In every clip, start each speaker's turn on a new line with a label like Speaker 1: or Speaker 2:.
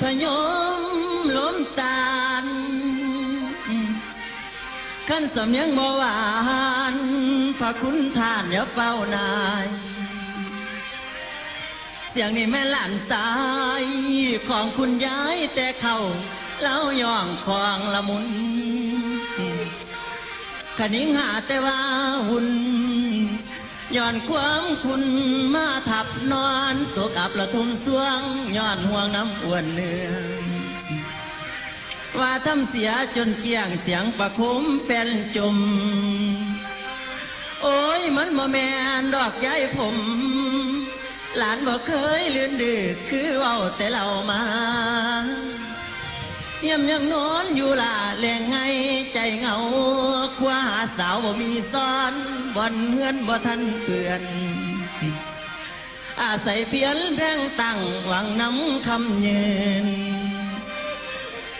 Speaker 1: พยมล้มตาลขั้นสำเนียงบหวานพระคุณท่านอย่าเฝ้านาย เสียงนี่แม่หลานสายของคุณยายแต่เขาเล่าย่องของละมุนขนิ้งหาแต่ว่าหุ่น ย้อนความคุณมาทับนอนตัวกับละทุมสวงย้อนห่วงน้ำอ้วนเนื้อว่าทำเสียจนเกี่ยงเสียงประคุมเป็นจมโอ้ยมันบ่แมนดอกย้ายผม หลานบ่เคยลืนดึกคือเว้าแต่เรามาเทียมยังนอนอยู่ล่ะแหล่งไงใจเหงาคว้าหาสาวบ่มีซ้อน บ่อนเฮือนบ่ทันเปื่อน อาศัยเพียนแพงตั้งหวังน้ำคำเยืน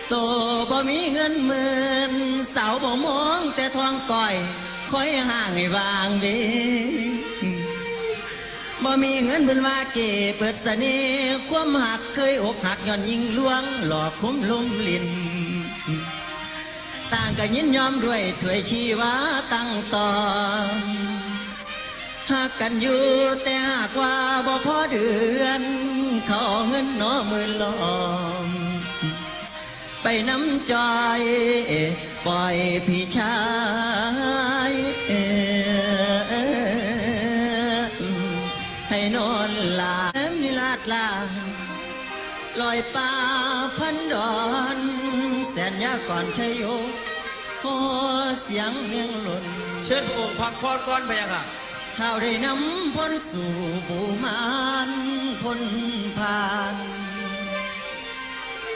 Speaker 1: โตบ่มีเงินหมื่นสาวบ่มองแต่ทองก่อยคอยห่างให้วางเด้บ่มีเงินเพิ่นว่าเก็บเปิดเสน่ห์ความหักเคยอกหักย้อนยิงลวง หลอกคุ้มลมลิน ต่างก็ยินยอมด้วยถวยชีวาตั้งต่อหากกันอยู่แต่หากว่าบ่พอเดือน เขาเอเงินหนอมื่นลอม ไปน้ำจอยปล่อยพี่ชายให้นอนหลาแอมนิลาดลาลอยป่าพันดอน แสนยากก่อนชัยโย สียงเลียงหล่น
Speaker 2: เชิญพระองค์พักผ่อนก่อนไปยังค่ะ
Speaker 1: ข้าวได้นำพ้นสู่บูมานพ้นผ่าน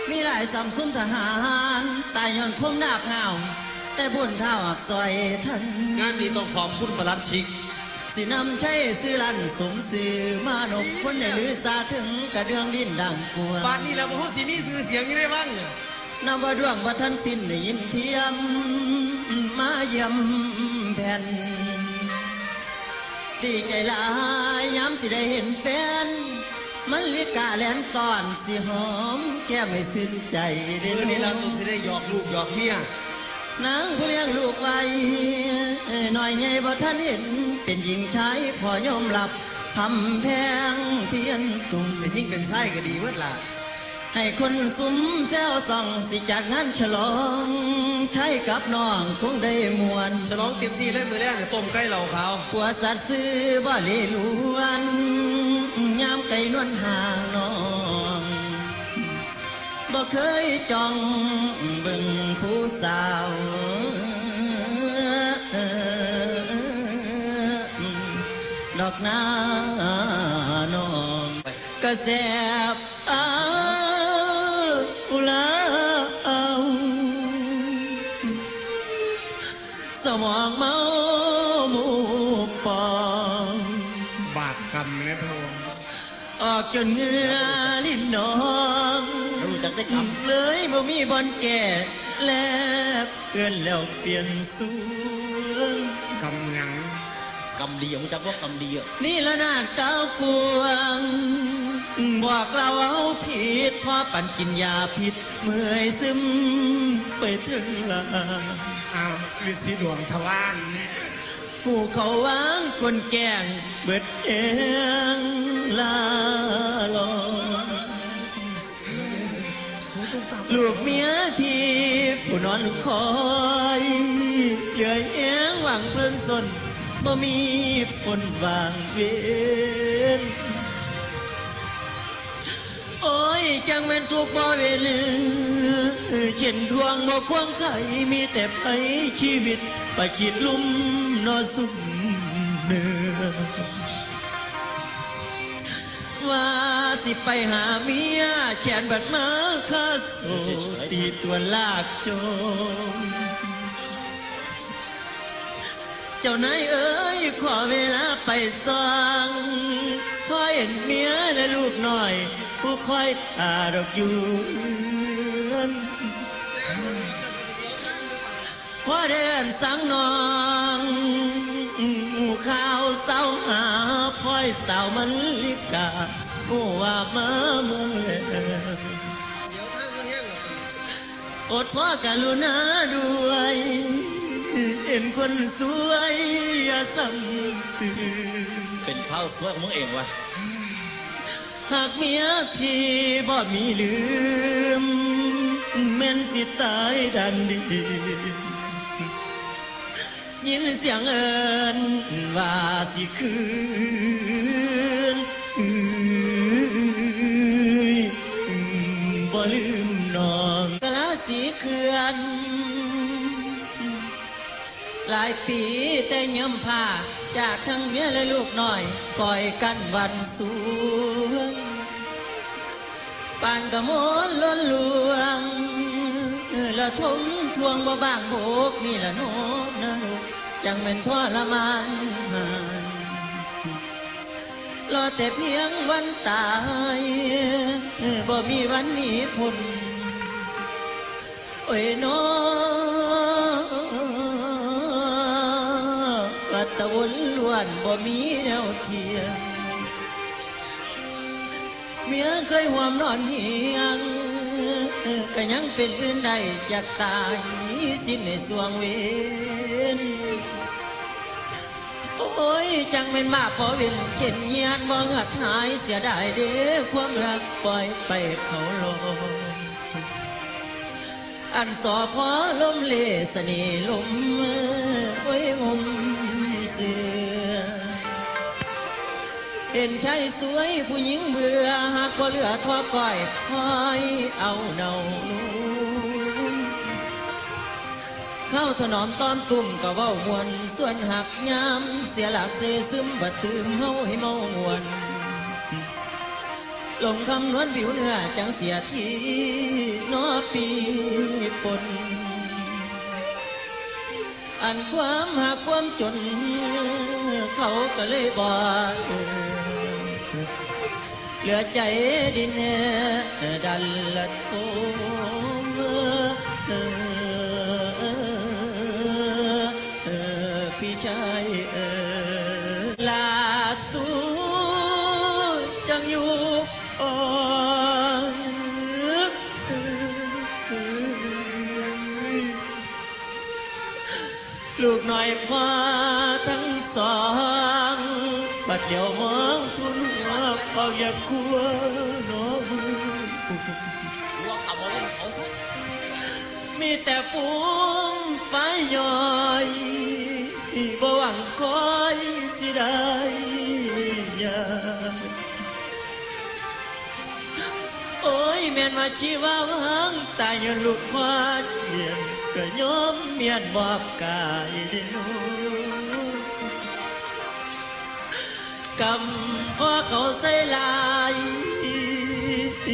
Speaker 1: มีหลายสำสุนทหารตายย้อนคมนาบเงาแต่บุญเท่าอักซอยทัน
Speaker 2: งานนี้ต้องขอบคุณประหลัดชิก
Speaker 1: สินำใช้ซื้อลันสมสื่อมานกคนในลือสาถึงกระเดืองดินดังกว
Speaker 2: ป่านนี้แล้วพวกสีนี้ซื้อเสียงอยังได้บ้าง
Speaker 1: นำว่าดวงว่าท่านสิ้นได้ยินเทียม มาเยี่ยมแผ่น ดีใจหลายย้ำสิได้เห็นแฟน มันลิกาแลนตอนสิหอม แก้มให้ซึ้นใจได้
Speaker 2: เมื่อนี้เราต้องสิได้หยอกลูกหยอกเมีย
Speaker 1: นางผู้เลี้ยงลูกไว้หน่อยใหญ่บ่ท่านเห็น เป็นหญิงชายพอยอมรับทำแพงเทียนตุ่ม
Speaker 2: เป็นยิ่งเป็นไส้ก็ดีเมื่อล่ะ
Speaker 1: ให้คนสุมแซวส่องสิจัดงานฉลอง ใช้กับน้องคงได้มวน
Speaker 2: ฉลองเต็มที่เลยมือแรกเนี่ยต้มไก่เหล่าขาว
Speaker 1: ปัวสัตว์ซื้อบ่เลลวนยามไก่นวลห่างน้องบ่เคยจ้องเบิ่งผู้สาวดอกนาน้องกระแส ออ
Speaker 3: ก
Speaker 1: จนเงือลิ้นน้องรู้จักแต่คำเลยบ่มีบอลแก่แลบเพื่อนแล้วเปลี่ยนสูง
Speaker 3: กรรมหยัง
Speaker 2: กำดีของจักว่ากำดีอะ
Speaker 1: นี่ละนาดเก้าวกวง บอกเราเอาผิดเพอปั่นกินยาพิษเมื่อยซึมไปถึงลา
Speaker 3: อ้าวฤทธิ์ดวงทวารเนี่ย
Speaker 1: ผู้เขาวางคนแกล้งเบิดเองลาลอลูกเมียที่ผู้นอนคอยเหลือเอียงหวังเพิ่งสนบ่มีผลวางเวนโอ้ยจังแม่นทุกบ่เวลือเช่นทวงบ่ควงไข่มีแต่ไปชีวิตไปขีดลุ่ม นอสุมเนื้อว่าสิไปหาเมียแขนบัดมาคาโซตีตัวลากโจมเจ้านายเอ๋ยขอเวลาไปสร้างคอยเห็นเมียและลูกหน่อย ผู้คอยตาดอกอยู่ พอเดินสังนองหมู่ข้าวเศร้าหาพ่อยสาวมันลิกาผู้ว่ามาเมืองเลยอดพ่อกรุณาด้วยเห็นคนสวยอย่าซ้ำเตือน
Speaker 2: เป็นข้าวสวยของมึงเองวะ
Speaker 1: หากเมียพี่บ่มีลืมแม่นสิตายดันดี ยินเสียงเอินว่าสิคืนบ่ลืมน้องกะลาสีเขื่อน หลายปีแต่ย้ำผ้าจากทั้งเมียและลูกน้อยปล่อยกันวันสวงปานกระมนล้นลวงละทมทวงบ่บางโบกนี่ละโนนะลูก จังเป็นทรมานรอแต่เพียงวันตายบ่มีวันหนี้พ้นโอ้ยน้อวัดตะวนล้วนบ่มีแนวเทียงเมียเคยห่วมนอนเหียงก็ยังเป็นอื่นใดอยากตายสิ้นในสวงเว ยจังเป็นมาพอเวินเข็นเยียนบ่หัดหายเสียดายเด้ความรักปล่อยไปเขาลงอันสอพอลมเลสนีลมโอ้ยงมเสือเห็นชายสวยผู้หญิงเบื่อหากก็เลือทอก้อยคอยเอาเนานุ่ม เข้าถนอมตอนตุ่มก็เว้ามวนส่วนหักยามเสียหลักเสซึมบัดตื่มเฮาให้เมามวนลงคำนวณผิวเนื้อจังเสียทีนอปีปนอันความหากความจน เขาก็เลยบอกเหลือใจดินดันละโทมพี่ายเออลาสูจังอยู่อ่อนลูกหน่อยพาทั้งสอง บัดเดียวมองทุนหัวเปาอย่าคัวน้อง
Speaker 2: รู้ว่าขับรถเล่นเขาซะ
Speaker 1: มีแต่ฟูงไฟย่อยบ่หวังคอยสิได้ยายอ นลูกควาเทียนก็ยอมเมียนบอบกายเดียวกำพ่อเขาใส่ลายปล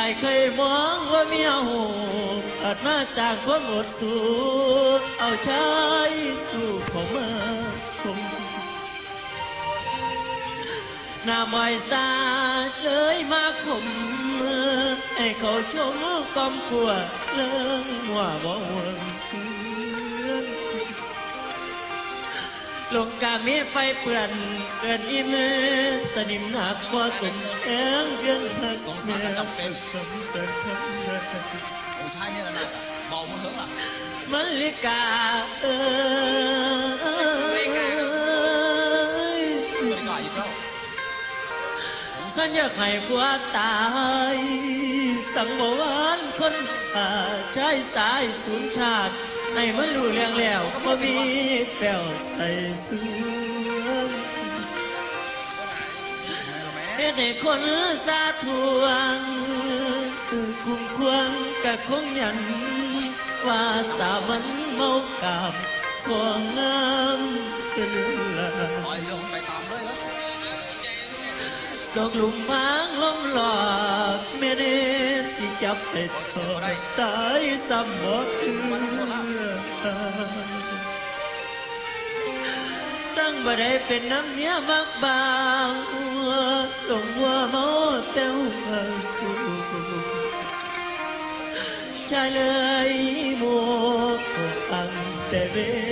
Speaker 1: ายเลี้ยเมาย้ำขังย้อนความหวังยิ่งหักมอบกายให้นางพออายเคยมองว่าเมียหูอาจมาจากความอดสู้เอาชายสู้เขามาคมหน้าไม้สาเลยมาขมให้เขาชมกอมกลัวเรื่องว่าบ่หวน ลงกามีไฟเปื่อนเกินอีมือสนิมหนักกว่าสมแองเพียนหัก
Speaker 2: สงสารจะจำเป็น
Speaker 1: คำสัญญา
Speaker 2: องค์ชายเนี่ยนะเบามือเถอะล่ะ
Speaker 1: มัลลิกาเอ้ย
Speaker 2: ไม่ได้ก่าอีกแล้ว
Speaker 1: สัญญาให้ผัวตายสังบวานคนหาชายสายสูญชาติ ให้มันรู้เรื่องแล้วบ่มีแป้วใส่เสื้อเฮ็ดให้คนสาทวงคุ้มควงกะคงยัน ว่าสามันเมากามของงามเตือนลา
Speaker 2: ปล่อยเรื่องไปตามเลยแล้ว
Speaker 1: ตกหลุมพรางล้มหลอกไม่ได้สิจับให้ทอดตายซ้ำบ่คือ ตั้งบ่ได้เป็นน้ำเนี้ยมักบางหลงวัวเมาเต้วมาสู่ชายเลยมัวอังแต่เว